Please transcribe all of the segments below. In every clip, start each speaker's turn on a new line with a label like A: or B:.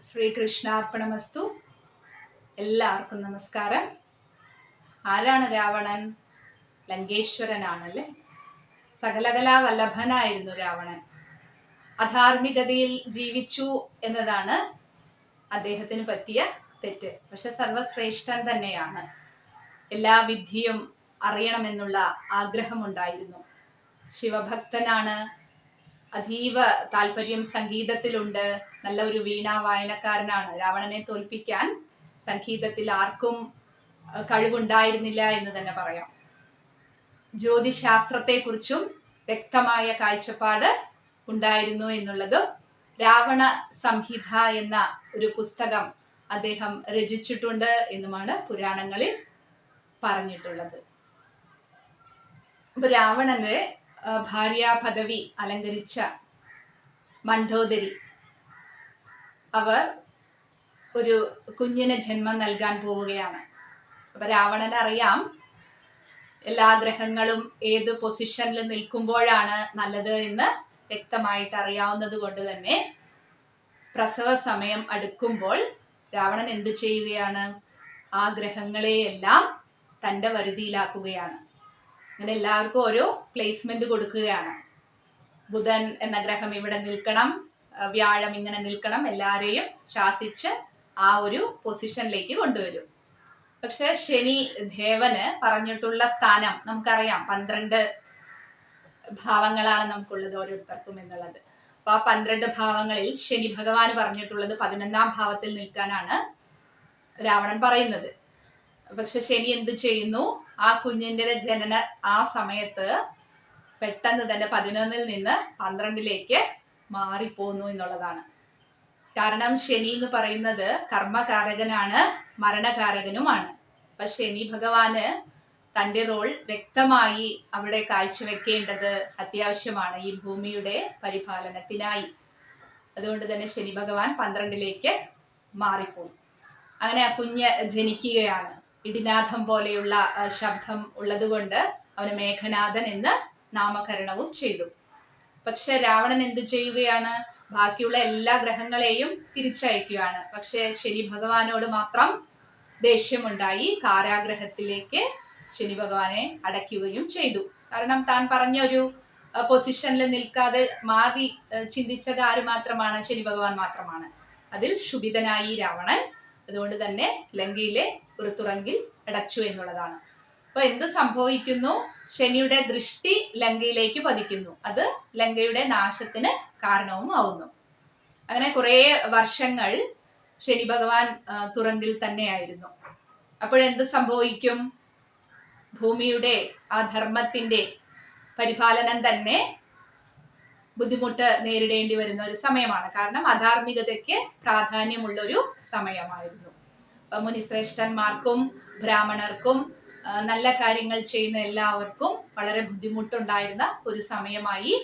A: ശ്രീകൃഷ്ണാർപ്പണമസ്തു. എല്ലാവർക്കും നമസ്കാരം. ആരാണ് രാവണൻ? ലങ്കേശ്വരനാണല്ലേ? സകലകലാ വല്ലഭനായിരുന്നു രാവണൻ. അധാർമികതയിൽ ജീവിച്ചു എന്നതാണ് അദ്ദേഹത്തിന് പറ്റിയ തെറ്റ്. പക്ഷെ സർവശ്രേഷ്ഠൻ തന്നെയാണ്. എല്ലാ വിദ്യയും അറിയണമെന്നുള്ള ആഗ്രഹമുണ്ടായിരുന്നു. ശിവഭക്തനാണ്. അതീവ താല്പര്യം സംഗീതത്തിലുണ്ട്. നല്ല ഒരു വീണ വായനക്കാരനാണ്. രാവണനെ തോൽപ്പിക്കാൻ സംഗീതത്തിൽ ആർക്കും കഴിവുണ്ടായിരുന്നില്ല എന്ന് തന്നെ പറയാം. ജ്യോതിശാസ്ത്രത്തെക്കുറിച്ചും വ്യക്തമായ കാഴ്ചപ്പാട് ഉണ്ടായിരുന്നു എന്നുള്ളതും രാവണ സംഹിത എന്ന ഒരു പുസ്തകം അദ്ദേഹം രചിച്ചിട്ടുണ്ട് എന്നുമാണ് പുരാണങ്ങളിൽ പറഞ്ഞിട്ടുള്ളത്. അപ്പൊ രാവണന്റെ ആ, ഭാര്യാ പദവി അലങ്കരിച്ച മണ്ഡോദരി. അവർ ഒരു കുഞ്ഞിന് ജന്മം നൽകാൻ പോവുകയാണ്. അപ്പൊ രാവണനറിയാം എല്ലാ ഗ്രഹങ്ങളും ഏത് പൊസിഷനിൽ നിൽക്കുമ്പോഴാണ് നല്ലത് എന്ന് വ്യക്തമായിട്ട് അറിയാവുന്നത് കൊണ്ട് തന്നെ പ്രസവ സമയം അടുക്കുമ്പോൾ രാവണൻ എന്ത് ചെയ്യുകയാണ്? ആ ഗ്രഹങ്ങളെയെല്ലാം തന്റെ വരുതിയിലാക്കുകയാണ്. അങ്ങനെ എല്ലാവർക്കും ഓരോ പ്ലേസ്മെന്റ് കൊടുക്കുകയാണ്. ബുധൻ എന്ന ഗ്രഹം ഇവിടെ നിൽക്കണം വ്യാഴം ഇങ്ങനെ നിൽക്കണം എല്ലാവരെയും ശാസിച്ച് ആ ഒരു പൊസിഷനിലേക്ക് കൊണ്ടുവരും. പക്ഷെ ശനി ദേവന് പറഞ്ഞിട്ടുള്ള സ്ഥാനം നമുക്കറിയാം പന്ത്രണ്ട് ഭാവങ്ങളാണ് നമുക്കുള്ളത് ഓരോരുത്തർക്കും എന്നുള്ളത്. അപ്പൊ ആ പന്ത്രണ്ട് ഭാവങ്ങളിൽ ശനി ഭഗവാൻ പറഞ്ഞിട്ടുള്ളത് പതിനൊന്നാം ഭാവത്തിൽ നിൽക്കാനാണ് രാവണൻ പറയുന്നത്. പക്ഷെ ശനി എന്ത് ചെയ്യുന്നു? ആ കുഞ്ഞിന്റെ ജനന ആ സമയത്ത് പെട്ടെന്ന് തന്നെ പതിനൊന്നിൽ നിന്ന് പന്ത്രണ്ടിലേക്ക് മാറിപ്പോന്നു എന്നുള്ളതാണ്. കാരണം ശനി എന്ന് പറയുന്നത് കർമ്മകാരകനാണ് മരണകാരകനുമാണ്. അപ്പൊ ശനി ഭഗവാന് തന്റെ റോൾ വ്യക്തമായി അവിടെ കാഴ്ചവെക്കേണ്ടത് അത്യാവശ്യമാണ് ഈ ഭൂമിയുടെ പരിപാലനത്തിനായി. അതുകൊണ്ട് തന്നെ ശനി ഭഗവാൻ പന്ത്രണ്ടിലേക്ക് മാറിപ്പോയി അങ്ങനെ ആ കുഞ്ഞ് ജനിക്കുകയാണ്. ഇടിനാഥം പോലെയുള്ള ശബ്ദം ഉള്ളതുകൊണ്ട് അവന് മേഘനാഥൻ എന്ന് നാമകരണവും ചെയ്തു. പക്ഷെ രാവണൻ എന്ത് ചെയ്യുകയാണ്? ബാക്കിയുള്ള എല്ലാ ഗ്രഹങ്ങളെയും തിരിച്ചയക്കുകയാണ്. പക്ഷെ ശനി ഭഗവാനോട് മാത്രം ദേഷ്യമുണ്ടായി കാരാഗ്രഹത്തിലേക്ക് ശനി ഭഗവാനെ അടയ്ക്കുകയും ചെയ്തു. കാരണം താൻ പറഞ്ഞ ഒരു പൊസിഷനിൽ നിൽക്കാതെ മാറി ചിന്തിച്ചത് ആര് മാത്രമാണ്? ശനി ഭഗവാൻ മാത്രമാണ്. അതിൽ ക്ഷുഭിതനായി രാവണൻ അതുകൊണ്ട് തന്നെ ലങ്കയിലെ ഒരു തുറങ്കിൽ അടച്ചു എന്നുള്ളതാണ്. അപ്പൊ എന്ത് സംഭവിക്കുന്നു? ശനിയുടെ ദൃഷ്ടി ലങ്കയിലേക്ക് പതിക്കുന്നു. അത് ലങ്കയുടെ നാശത്തിന് കാരണവും ആവുന്നു. അങ്ങനെ കുറെ വർഷങ്ങൾ ശനി ഭഗവാൻ തുറങ്കിൽ തന്നെയായിരുന്നു. അപ്പോഴെന്ത് സംഭവിക്കും? ഭൂമിയുടെ ആ ധർമ്മത്തിന്റെ പരിപാലനം തന്നെ ബുദ്ധിമുട്ട് നേരിടേണ്ടി വരുന്ന ഒരു സമയമാണ്. കാരണം അധാർമികതയ്ക്ക് പ്രാധാന്യമുള്ള ഒരു സമയമായിരുന്നു മുനിശ്രേഷ്ഠന്മാർക്കും ബ്രാഹ്മണർക്കും നല്ല കാര്യങ്ങൾ ചെയ്യുന്ന എല്ലാവർക്കും വളരെ ബുദ്ധിമുട്ടുണ്ടായിരുന്ന ഒരു സമയമായി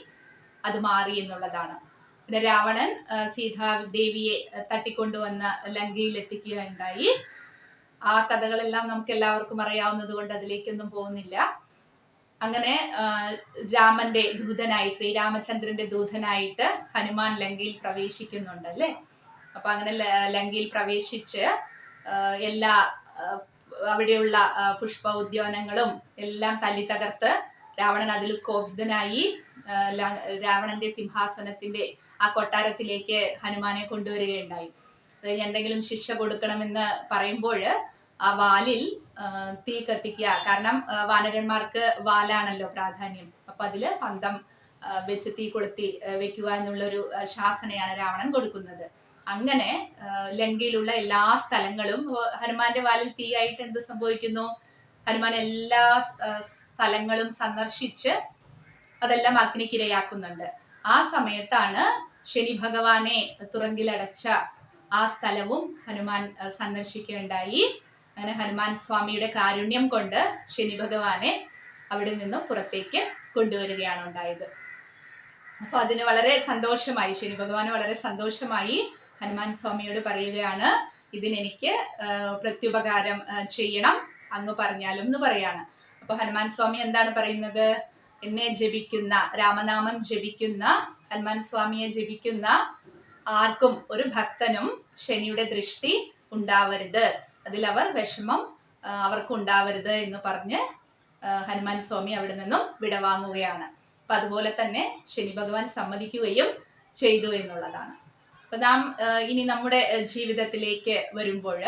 A: അത് മാറി എന്നുള്ളതാണ്. പിന്നെ രാവണൻ സീതാദേവിയെ തട്ടിക്കൊണ്ടുവന്ന ലങ്കയിൽ എത്തിക്കുകയുണ്ടായി ആ കഥകളെല്ലാം നമുക്ക് എല്ലാവർക്കും അറിയാവുന്നത് കൊണ്ട് അതിലേക്കൊന്നും പോകുന്നില്ല. അങ്ങനെ രാമന്റെ ദൂതനായി ശ്രീരാമചന്ദ്രന്റെ ദൂതനായിട്ട് ഹനുമാൻ ലങ്കയിൽ പ്രവേശിക്കുന്നുണ്ട് അല്ലേ? അപ്പൊ അങ്ങനെ ലങ്കയിൽ പ്രവേശിച്ച് എല്ലാ അവിടെയുള്ള പുഷ്പ ഉദ്യാനങ്ങളും എല്ലാം തല്ലി തകർത്ത് രാവണൻ അതിൽ കോപിതനായി രാവണന്റെ സിംഹാസനത്തിന്റെ ആ കൊട്ടാരത്തിലേക്ക് ഹനുമാനെ കൊണ്ടുവരികയുണ്ടായി. എന്തെങ്കിലും ശിക്ഷ കൊടുക്കണമെന്ന് പറയുമ്പോൾ വാലിൽ തീ കത്തിക്കുക. കാരണം വാനരന്മാർക്ക് വാലാണല്ലോ പ്രാധാന്യം. അപ്പൊ അതിൽ പന്തം വെച്ച് തീ കൊളുത്തി വെക്കുക എന്നുള്ളൊരു ശാസനയാണ് രാവണൻ കൊടുക്കുന്നത്. അങ്ങനെ ലങ്കയിലുള്ള എല്ലാ സ്ഥലങ്ങളും ഹനുമാന്റെ വാലിൽ തീയായിട്ട് എന്ത് സംഭവിക്കുന്നു? ഹനുമാൻ എല്ലാ സ്ഥലങ്ങളും സന്ദർശിച്ച് അതെല്ലാം അഗ്നിക്കിരയാക്കുന്നുണ്ട്. ആ സമയത്താണ് ശനി ഭഗവാനെ തുറങ്കിലടച്ച ആ സ്ഥലവും ഹനുമാൻ സന്ദർശിക്കേണ്ടായി അങ്ങനെ ഹനുമാൻ സ്വാമിയുടെ കാരുണ്യം കൊണ്ട് ശനി ഭഗവാനെ അവിടെ നിന്നും പുറത്തേക്ക് കൊണ്ടുവരികയാണ് ഉണ്ടായത്. അപ്പൊ അതിന് വളരെ സന്തോഷമായി ശനി ഭഗവാന് വളരെ സന്തോഷമായി ഹനുമാൻ സ്വാമിയോട് പറയുകയാണ് ഇതിനെനിക്ക് പ്രത്യുപകാരം ചെയ്യണം അങ്ങ് പറഞ്ഞാലും എന്ന് പറയാണ്. അപ്പൊ ഹനുമാൻ സ്വാമി എന്താണ് പറയുന്നത്? എന്നെ ജപിക്കുന്ന രാമനാമം ജപിക്കുന്ന ഹനുമാൻ സ്വാമിയെ ജപിക്കുന്ന ആർക്കും ഒരു ഭക്തനും ശനിയുടെ ദൃഷ്ടി ഉണ്ടാവരുത്. അതിലവർ വിഷമം അവർക്കുണ്ടാവരുത് എന്ന് പറഞ്ഞ് ഹനുമാൻ സ്വാമി അവിടെ നിന്നും വിടവാങ്ങുകയാണ്. അപ്പൊ അതുപോലെ തന്നെ ശനി ഭഗവാൻ സമ്മതിക്കുകയും ചെയ്തു എന്നുള്ളതാണ്. അപ്പൊ നാം ഇനി നമ്മുടെ ജീവിതത്തിലേക്ക് വരുമ്പോൾ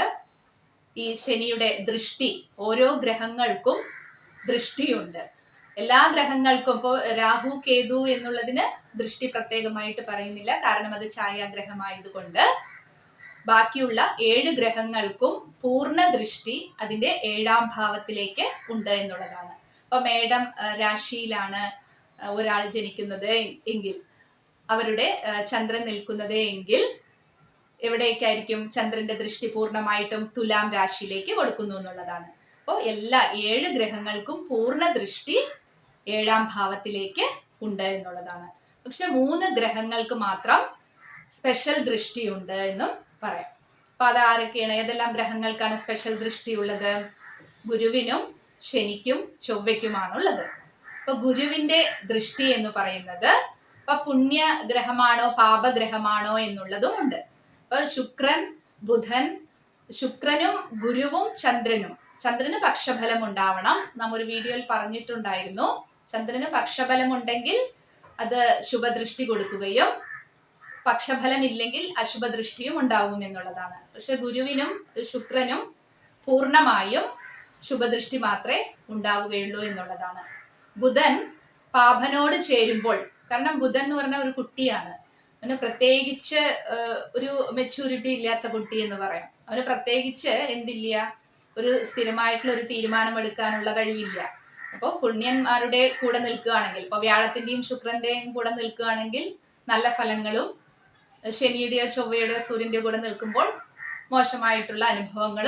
A: ഈ ശനിയുടെ ദൃഷ്ടി ഓരോ ഗ്രഹങ്ങൾക്കും ദൃഷ്ടിയുണ്ട്. എല്ലാ ഗ്രഹങ്ങൾക്കും ഇപ്പോൾ രാഹു കേതു എന്നുള്ളതിന് ദൃഷ്ടി പ്രത്യേകമായിട്ട് പറയുന്നില്ല. കാരണം അത് ഛായാഗ്രഹമായതുകൊണ്ട് ബാക്കിയുള്ള ഏഴ് ഗ്രഹങ്ങൾക്കും പൂർണ ദൃഷ്ടി അതിന്റെ ഏഴാം ഭാവത്തിലേക്ക് ഉണ്ട് എന്നുള്ളതാണ്. അപ്പൊ മേടം രാശിയിലാണ് ഒരാൾ ജനിക്കുന്നത് എങ്കിൽ അവരുടെ ചന്ദ്രൻ നിൽക്കുന്നത് എങ്കിൽ എവിടേക്കായിരിക്കും ചന്ദ്രന്റെ ദൃഷ്ടി പൂർണമായിട്ടും തുലാം രാശിയിലേക്ക് കൊടുക്കുന്നു എന്നുള്ളതാണ്. അപ്പോൾ എല്ലാ ഏഴ് ഗ്രഹങ്ങൾക്കും പൂർണ ദൃഷ്ടി ഏഴാം ഭാവത്തിലേക്ക് ഉണ്ട് എന്നുള്ളതാണ്. പക്ഷെ മൂന്ന് ഗ്രഹങ്ങൾക്ക് മാത്രം സ്പെഷ്യൽ ദൃഷ്ടിയുണ്ട് എന്നും പറയാം. അപ്പൊ അത് ആരൊക്കെയാണ് ഏതെല്ലാം ഗ്രഹങ്ങൾക്കാണ് സ്പെഷ്യൽ ദൃഷ്ടിയുള്ളത്? ഗുരുവിനും ശനിക്കും ചൊവ്വയ്ക്കുമാണുള്ളത്. അപ്പൊ ഗുരുവിന്റെ ദൃഷ്ടി എന്ന് പറയുന്നത് ഇപ്പൊ പുണ്യ ഗ്രഹമാണോ പാപഗ്രഹമാണോ എന്നുള്ളതും ഉണ്ട്. അപ്പൊ ശുക്രൻ ബുധൻ ശുക്രനും ഗുരുവും ചന്ദ്രനും. ചന്ദ്രന് പക്ഷഫലം ഉണ്ടാവണം. നാം ഒരു വീഡിയോയിൽ പറഞ്ഞിട്ടുണ്ടായിരുന്നു. ചന്ദ്രന് പക്ഷഫലം ഉണ്ടെങ്കിൽ അത് ശുഭദൃഷ്ടി കൊടുക്കുകയും പക്ഷഫലം ഇല്ലെങ്കിൽ അശുഭദൃഷ്ടിയും ഉണ്ടാവും എന്നുള്ളതാണ്. പക്ഷെ ഗുരുവിനും ശുക്രനും പൂർണമായും ശുഭദൃഷ്ടി മാത്രമേ ഉണ്ടാവുകയുള്ളൂ എന്നുള്ളതാണ്. ബുധൻ പാപനോട് ചേരുമ്പോൾ കാരണം ബുധൻ എന്ന് പറഞ്ഞ ഒരു കുട്ടിയാണ്. അവന് പ്രത്യേകിച്ച് ഒരു മെച്യൂരിറ്റി ഇല്ലാത്ത കുട്ടി എന്ന് പറയാം. അവന് പ്രത്യേകിച്ച് എന്തില്ല? ഒരു സ്ഥിരമായിട്ടുള്ള ഒരു തീരുമാനമെടുക്കാനുള്ള കഴിവില്ല. അപ്പോൾ പുണ്യന്മാരുടെ കൂടെ നിൽക്കുകയാണെങ്കിൽ ഇപ്പോൾ വ്യാഴത്തിന്റെയും ശുക്രന്റെയും കൂടെ നിൽക്കുകയാണെങ്കിൽ നല്ല ഫലങ്ങളും ശനിയുടെയോ ചൊവ്വയുടെയോ സൂര്യന്റെ കൂടെ നിൽക്കുമ്പോൾ മോശമായിട്ടുള്ള അനുഭവങ്ങൾ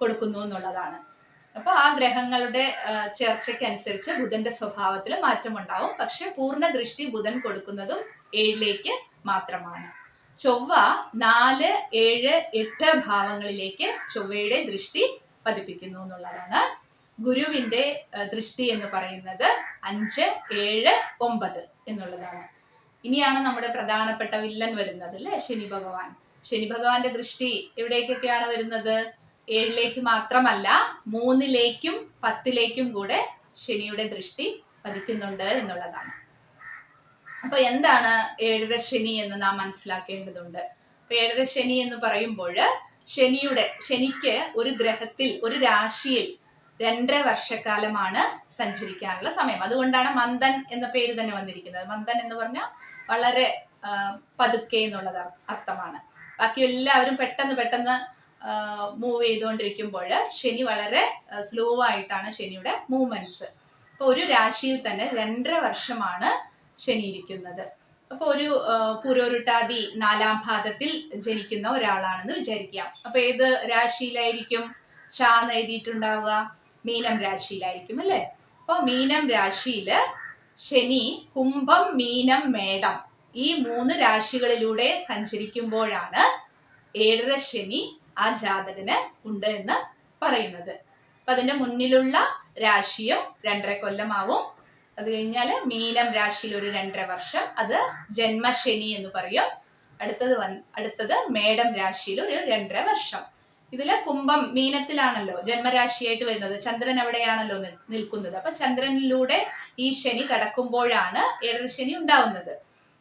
A: കൊടുക്കുന്നു എന്നുള്ളതാണ്. അപ്പൊ ആ ഗ്രഹങ്ങളുടെ ചേർച്ചയ്ക്ക് അനുസരിച്ച് ബുധന്റെ സ്വഭാവത്തിൽ മാറ്റമുണ്ടാവും. പക്ഷെ പൂർണ ദൃഷ്ടി ബുധൻ കൊടുക്കുന്നതും ഏഴിലേക്ക് മാത്രമാണ്. ചൊവ്വ നാല് ഏഴ് എട്ട് ഭാവങ്ങളിലേക്ക് ചൊവ്വയുടെ ദൃഷ്ടി പതിപ്പിക്കുന്നു എന്നുള്ളതാണ്. ഗുരുവിന്റെ ദൃഷ്ടി എന്ന് പറയുന്നത് അഞ്ച് ഏഴ് ഒമ്പത് എന്നുള്ളതാണ്. ഇനിയാണ് നമ്മുടെ പ്രധാനപ്പെട്ട വില്ലൻ വരുന്നത് അല്ലെ? ശനി ഭഗവാൻ. ശനി ഭഗവാന്റെ ദൃഷ്ടി എവിടേക്കൊക്കെയാണ് വരുന്നത്? ഏഴിലേക്ക് മാത്രമല്ല മൂന്നിലേക്കും പത്തിലേക്കും കൂടെ ശനിയുടെ ദൃഷ്ടി പതിക്കുന്നുണ്ട് എന്നുള്ളതാണ്. അപ്പൊ എന്താണ് ഏഴര ശനി എന്ന് നാം മനസ്സിലാക്കേണ്ടതുണ്ട്? അപ്പൊ ഏഴര ശനി എന്ന് പറയുമ്പോൾ ശനിയുടെ ശനിക്ക് ഒരു ഗ്രഹത്തിൽ ഒരു രാശിയിൽ രണ്ടര വർഷക്കാലമാണ് സഞ്ചരിക്കാനുള്ള സമയം. അതുകൊണ്ടാണ് മന്ദൻ എന്ന പേര് തന്നെ വന്നിരിക്കുന്നത്. മന്ദൻ എന്ന് പറഞ്ഞാൽ വളരെ പതുക്കെ എന്നുള്ളത് അർത്ഥമാണ്. ബാക്കി എല്ലാവരും പെട്ടെന്ന് പെട്ടെന്ന് മൂവ് ചെയ്തുകൊണ്ടിരിക്കുമ്പോൾ ശനി വളരെ സ്ലോ ആയിട്ടാണ് ശനിയുടെ മൂവ്മെന്റ്സ് അപ്പൊ ഒരു രാശിയിൽ തന്നെ രണ്ടര വർഷമാണ് ശനി ഇരിക്കുന്നത്. അപ്പൊ ഒരു പുരോരുട്ടാതി നാലാം പാദത്തിൽ ജനിക്കുന്ന ഒരാളാണെന്ന് വിചാരിക്കാം. അപ്പൊ ഏത് രാശിയിലായിരിക്കും? ചാന്ന് എഴുതിയിട്ടുണ്ടാവുക. മീനം രാശിയിലായിരിക്കും അല്ലേ? അപ്പോൾ മീനം രാശിയിൽ ശനി കുംഭം മീനം മേടം ഈ മൂന്ന് രാശികളിലൂടെ സഞ്ചരിക്കുമ്പോഴാണ് ഏഴര ശനി ആ ജാതകന് ഉണ്ട് എന്ന് പറയുന്നത്. അപ്പൊ അതിന്റെ മുന്നിലുള്ള രാശിയും രണ്ടര കൊല്ലമാവും. അത് കഴിഞ്ഞാൽ മീനം രാശിയിൽ ഒരു രണ്ടര വർഷം അത് ജന്മശനി എന്ന് പറയും. അടുത്തത് വൻ അടുത്തത് മേടം രാശിയിൽ ഒരു രണ്ടര വർഷം. ഇതിൽ കുംഭം മീനത്തിലാണല്ലോ ജന്മരാശിയായിട്ട് വരുന്നത്. ചന്ദ്രൻ എവിടെയാണല്ലോ നിൽക്കുന്നത്. അപ്പൊ ചന്ദ്രനിലൂടെ ഈ ശനി കടക്കുമ്പോഴാണ് ഏഴര ശനി ഉണ്ടാവുന്നത്.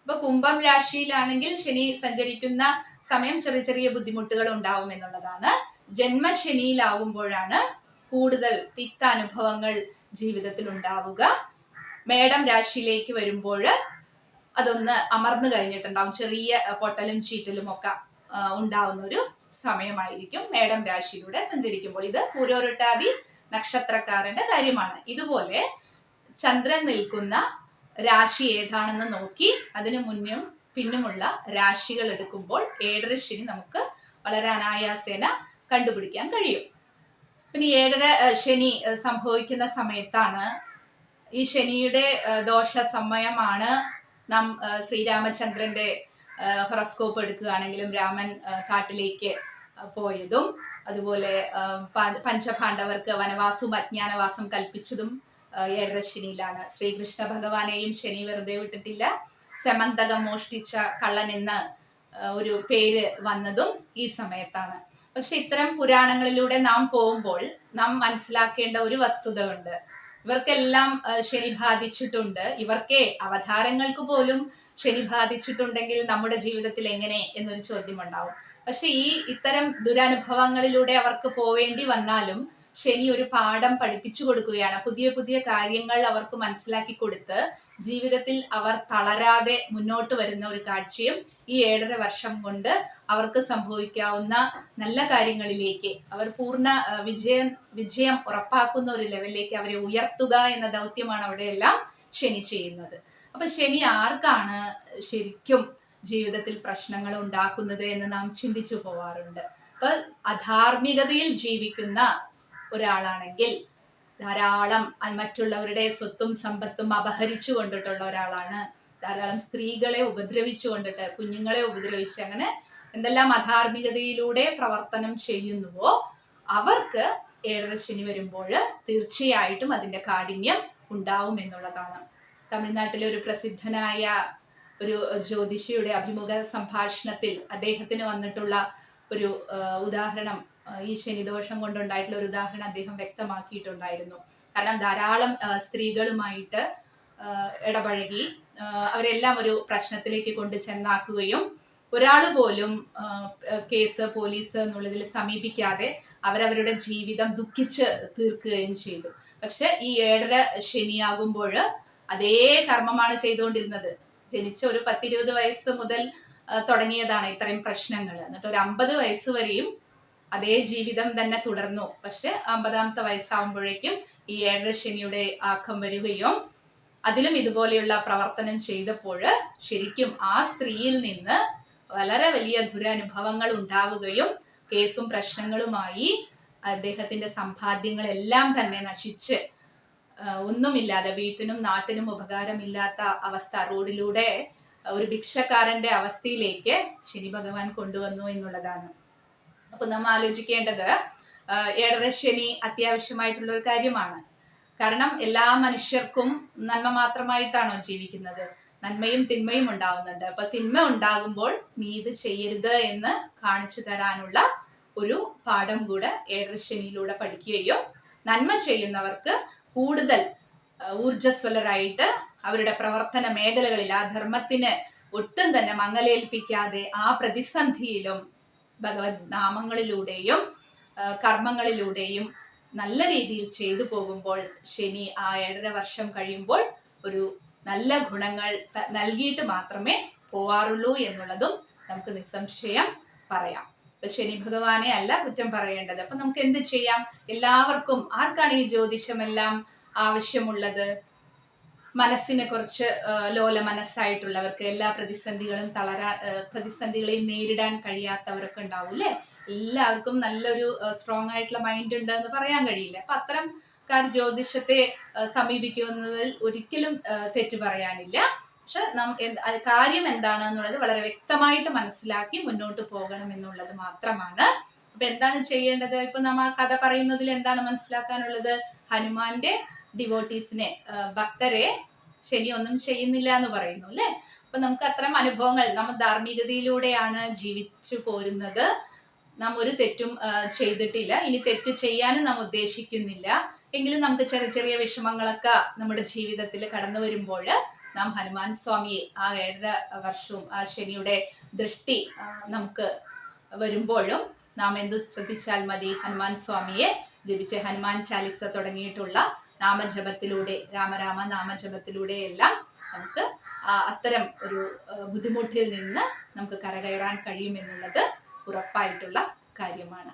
A: അപ്പൊ കുംഭം രാശിയിലാണെങ്കിൽ ശനി സഞ്ചരിക്കുന്ന സമയം ചെറിയ ചെറിയ ബുദ്ധിമുട്ടുകൾ ഉണ്ടാവും എന്നുള്ളതാണ്. ജന്മശനിയിലാവുമ്പോഴാണ് കൂടുതൽ തിക്ത അനുഭവങ്ങൾ ജീവിതത്തിൽ ഉണ്ടാവുക. മേടം രാശിയിലേക്ക് വരുമ്പോൾ അതൊന്ന് അമർന്നു കഴിഞ്ഞിട്ടുണ്ടാവും. ചെറിയ പൊട്ടലും ചീറ്റലും ഒക്കെ ഉണ്ടാവുന്ന ഒരു സമയമായിരിക്കും മേടം രാശിയിലൂടെ സഞ്ചരിക്കുമ്പോൾ. ഇത് പൂരോരട്ടാതി നക്ഷത്രക്കാരന്റെ കാര്യമാണ്. ഇതുപോലെ ചന്ദ്രൻ നിൽക്കുന്ന രാശി ഏതാണെന്ന് നോക്കി അതിനു മുന്നും പിന്നുമുള്ള രാശികൾ എടുക്കുമ്പോൾ ഏഴര ശനി നമുക്ക് വളരെ അനായാസേന കണ്ടുപിടിക്കാൻ കഴിയും. പിന്നെ ഏഴര ശനി സംഭവിക്കുന്ന സമയത്താണ് ഈ ശനിയുടെ ദോഷ സമയമാണ് നാം ശ്രീരാമചന്ദ്രന്റെ ഹൊറസ്കോപ്പ് എടുക്കുകയാണെങ്കിലും രാമൻ കാട്ടിലേക്ക് പോയതും അതുപോലെ പഞ്ചപാണ്ഡവർക്ക് വനവാസവും അജ്ഞാനവാസം കൽപ്പിച്ചതും ഏഴരശ്ശിനിയിലാണ്. ഏഴര ശനിയിലാണ് ശ്രീകൃഷ്ണ ഭഗവാനെയും ശനി വെറുതെ വിട്ടിട്ടില്ല. സമന്തകം മോഷ്ടിച്ച കള്ളൻ എന്ന് ഒരു പേര് വന്നതും ഈ സമയത്താണ്. പക്ഷെ ഇത്തരം പുരാണങ്ങളിലൂടെ നാം പോകുമ്പോൾ നാം മനസ്സിലാക്കേണ്ട ഒരു വസ്തുത ഉണ്ട് ഇവർക്കെല്ലാം ശനി ബാധിച്ചിട്ടുണ്ട്. ഇവർക്കേ അവതാരങ്ങൾക്ക് പോലും ശനി ബാധിച്ചിട്ടുണ്ടെങ്കിൽ നമ്മുടെ ജീവിതത്തിൽ എങ്ങനെ എന്നൊരു ചോദ്യം ഉണ്ടാവും പക്ഷെ ഈ ഇത്തരം ദുരനുഭവങ്ങളിലൂടെ അവർക്ക് പോവേണ്ടി വന്നാലും ശനി ഒരു പാഠം പഠിപ്പിച്ചു കൊടുക്കുകയാണ്. പുതിയ പുതിയ കാര്യങ്ങൾ അവർക്ക് മനസ്സിലാക്കി കൊടുത്ത് ജീവിതത്തിൽ അവർ തളരാതെ മുന്നോട്ട് വരുന്ന ഒരു കാഴ്ചയും ഈ ഏഴര വർഷം കൊണ്ട് അവർക്ക് സംഭവിക്കാവുന്ന നല്ല കാര്യങ്ങളിലേക്ക് അവർ പൂർണ വിജയം വിജയം ഉറപ്പാക്കുന്ന ഒരു ലെവലിലേക്ക് അവരെ ഉയർത്തുക എന്ന ദൗത്യമാണ് അവിടെയെല്ലാം ശനി ചെയ്യുന്നത്. അപ്പൊ ശനി ആർക്കാണ് ശരിക്കും ജീവിതത്തിൽ പ്രശ്നങ്ങൾ ഉണ്ടാക്കുന്നത് എന്ന് നാം ചിന്തിച്ചു പോവാറുണ്ട്. അപ്പൊ അധാർമികതയിൽ ജീവിക്കുന്ന ഒരാളാണെങ്കിൽ ധാരാളം മറ്റുള്ളവരുടെ സ്വത്തും സമ്പത്തും അപഹരിച്ചു കൊണ്ടിട്ടുള്ള ഒരാളാണ്. ധാരാളം സ്ത്രീകളെ ഉപദ്രവിച്ചു കൊണ്ടിട്ട് കുഞ്ഞുങ്ങളെ ഉപദ്രവിച്ച് അങ്ങനെ എന്തെല്ലാം അധാർമികതയിലൂടെ പ്രവർത്തനം ചെയ്യുന്നുവോ അവർക്ക് ഏഴര ശനി വരുമ്പോൾ തീർച്ചയായിട്ടും അതിന്റെ കാഠിന്യം ഉണ്ടാവും എന്നുള്ളതാണ്. തമിഴ്നാട്ടിലെ ഒരു പ്രസിദ്ധനായ ഒരു ജ്യോതിഷിയുടെ അഭിമുഖ സംഭാഷണത്തിൽ അദ്ദേഹത്തിന് വന്നിട്ടുള്ള ഒരു ഉദാഹരണം ഈ ശനിദോഷം കൊണ്ടുണ്ടായിട്ടുള്ള ഒരു ഉദാഹരണം അദ്ദേഹം വ്യക്തമാക്കിയിട്ടുണ്ടായിരുന്നു. കാരണം ധാരാളം സ്ത്രീകളുമായിട്ട് ഇടപഴകി അവരെല്ലാം ഒരു പ്രശ്നത്തിലേക്ക് കൊണ്ട് ചെന്നാക്കുകയും ഒരാൾ പോലും കേസ് പോലീസ് എന്നുള്ളതിൽ സമീപിക്കാതെ അവരവരുടെ ജീവിതം ദുഃഖിച്ച് തീർക്കുകയും ചെയ്തു. പക്ഷെ ഈ ഏഴര ശനിയാകുമ്പോൾ അതേ കർമ്മമാണ് ചെയ്തുകൊണ്ടിരുന്നത്. ജനിച്ച ഒരു പത്തിരുപത് വയസ്സ് മുതൽ തുടങ്ങിയതാണ് ഇത്രയും പ്രശ്നങ്ങൾ. എന്നിട്ട് ഒരു അമ്പത് വയസ്സ് വരെയും അതേ ജീവിതം തന്നെ തുടർന്നു. പക്ഷെ അമ്പതാമത്തെ വയസ്സാകുമ്പോഴേക്കും ഈ ഏഴര ശനിയുടെ ആക്കം വരികയും അതിലും ഇതുപോലെയുള്ള പ്രവർത്തനം ചെയ്തപ്പോൾ ശരിക്കും ആ സ്ത്രീയിൽ നിന്ന് വളരെ വലിയ ദുരനുഭവങ്ങൾ ഉണ്ടാവുകയും കേസും പ്രശ്നങ്ങളുമായി അദ്ദേഹത്തിന്റെ സമ്പാദ്യങ്ങളെല്ലാം തന്നെ നശിച്ച് ഒന്നുമില്ലാതെ വീട്ടിനും നാട്ടിനും ഉപകാരമില്ലാത്ത അവസ്ഥ റോഡിലൂടെ ഒരു ഭിക്ഷക്കാരന്റെ അവസ്ഥയിലേക്ക് ശനി ഭഗവാൻ കൊണ്ടുവന്നു എന്നുള്ളതാണ്. അപ്പൊ നമ്മൾ ആലോചിക്കേണ്ടത് ഏടരശനി അത്യാവശ്യമായിട്ടുള്ള ഒരു കാര്യമാണ്. കാരണം എല്ലാ മനുഷ്യർക്കും നന്മ മാത്രമായിട്ടാണോ ജീവിക്കുന്നത്? നന്മയും തിന്മയും ഉണ്ടാവുന്നുണ്ട്. അപ്പൊ തിന്മ ഉണ്ടാകുമ്പോൾ നീ ഇത് ചെയ്യരുത് എന്ന് കാണിച്ചു തരാനുള്ള ഒരു പാഠം കൂടെ ഏഴര ശനിയിലൂടെ പഠിക്കുകയും നന്മ ചെയ്യുന്നവർക്ക് കൂടുതൽ ഊർജസ്വലരായിട്ട് അവരുടെ പ്രവർത്തന മേഖലകളിൽ ആ ധർമ്മത്തിന് ഒട്ടും തന്നെ മങ്ങലേൽപ്പിക്കാതെ ആ പ്രതിസന്ധിയിലും ഭഗവത് നാമങ്ങളിലൂടെയും കർമ്മങ്ങളിലൂടെയും നല്ല രീതിയിൽ ചെയ്തു പോകുമ്പോൾ ശനി ആ ഏഴര വർഷം കഴിയുമ്പോൾ ഒരു നല്ല ഗുണങ്ങൾ നൽകിയിട്ട് മാത്രമേ പോവാറുള്ളൂ എന്നുള്ളതും നമുക്ക് നിസ്സംശയം പറയാം. ശനി ഭഗവാനെ അല്ല കുറ്റം പറയേണ്ടത്. അപ്പൊ നമുക്ക് എന്ത് ചെയ്യാം? എല്ലാവർക്കും ആർക്കാണ് ഈ ജ്യോതിഷമെല്ലാം ആവശ്യമുള്ളത്? മനസ്സിനെ കുറച്ച് ലോല മനസ്സായിട്ടുള്ളവർക്ക് എല്ലാ പ്രതിസന്ധികളും തളരാ പ്രതിസന്ധികളെയും നേരിടാൻ കഴിയാത്തവരൊക്കെ ഉണ്ടാവും അല്ലേ? എല്ലാവർക്കും നല്ലൊരു സ്ട്രോങ് ആയിട്ടുള്ള മൈൻഡ് ഉണ്ട് എന്ന് പറയാൻ കഴിയില്ല. അപ്പൊ അത്തരംക്കാർ ജ്യോതിഷത്തെ സമീപിക്കുന്നതിൽ ഒരിക്കലും തെറ്റു പറയാനില്ല. പക്ഷെ കാര്യം എന്താണ് എന്നുള്ളത് വളരെ വ്യക്തമായിട്ട് മനസ്സിലാക്കി മുന്നോട്ട് പോകണം എന്നുള്ളത് മാത്രമാണ്. അപ്പൊ എന്താണ് ചെയ്യേണ്ടത്? ഇപ്പൊ നമ്മ കഥ പറയുന്നതിൽ എന്താണ് മനസ്സിലാക്കാനുള്ളത്? ഹനുമാന്റെ ഡിവോട്ടീസിനെ ഭക്തരെ ശനി ഒന്നും ചെയ്യുന്നില്ല എന്ന് പറയുന്നു അല്ലെ? അപ്പൊ നമുക്ക് അത്തരം അനുഭവങ്ങൾ നമ്മൾ ധാർമ്മികതയിലൂടെയാണ് ജീവിച്ചു പോരുന്നത്. നാം ഒരു തെറ്റും ചെയ്തിട്ടില്ല. ഇനി തെറ്റ് ചെയ്യാനും നാം ഉദ്ദേശിക്കുന്നില്ല. എങ്കിലും നമുക്ക് ചെറിയ ചെറിയ വിഷമങ്ങളൊക്കെ നമ്മുടെ ജീവിതത്തിൽ കടന്നു വരുമ്പോൾ നാം ഹനുമാൻ സ്വാമിയെ ആ ഏഴര വർഷവും ആ ശനിയുടെ ദൃഷ്ടി നമുക്ക് വരുമ്പോഴും നാം എന്ത് ശ്രദ്ധിച്ചാൽ മതി ഹനുമാൻ സ്വാമിയെ? ജപിച്ച് ഹനുമാൻ ചാലിസ തുടങ്ങിയിട്ടുള്ള നാമജപത്തിലൂടെ രാമരാമ നാമജപത്തിലൂടെ എല്ലാം നമുക്ക് അത്തരം ഒരു ബുദ്ധിമുട്ടിൽ നിന്ന് നമുക്ക് കരകയറാൻ കഴിയുമെന്നുള്ളത് ഉറപ്പായിട്ടുള്ള കാര്യമാണ്.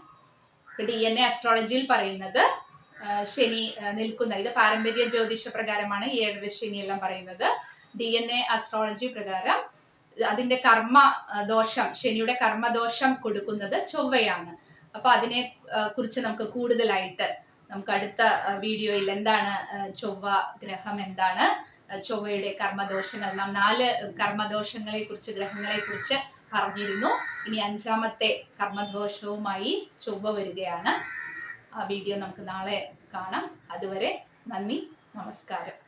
A: ഡി എൻ എ അസ്ട്രോളജിയിൽ പറയുന്നത് ശനി നിൽക്കുന്ന ഇത് പാരമ്പര്യ ജ്യോതിഷ പ്രകാരമാണ് ഏഴര ശനി എല്ലാം പറയുന്നത്. ഡി എൻ എ അസ്ട്രോളജി പ്രകാരം അതിന്റെ കർമ്മ ദോഷം ശനിയുടെ കർമ്മദോഷം കൊടുക്കുന്നത് ചൊവ്വയാണ്. അപ്പൊ അതിനെ കുറിച്ച് നമുക്ക് കൂടുതലായിട്ട് നമുക്ക് അടുത്ത വീഡിയോയിൽ എന്താണ് ചൊവ്വ ഗ്രഹം എന്താണ് ചൊവ്വയുടെ കർമ്മദോഷങ്ങൾ. നാം നാല് കർമ്മദോഷങ്ങളെ കുറിച്ച് ഗ്രഹങ്ങളെ കുറിച്ച് പറഞ്ഞിരുന്നു. ഇനി അഞ്ചാമത്തെ കർമ്മദോഷവുമായി ചൊവ്വ വരികയാണ്. ആ വീഡിയോ നമുക്ക് നാളെ കാണാം. അതുവരെ നന്ദി നമസ്കാരം.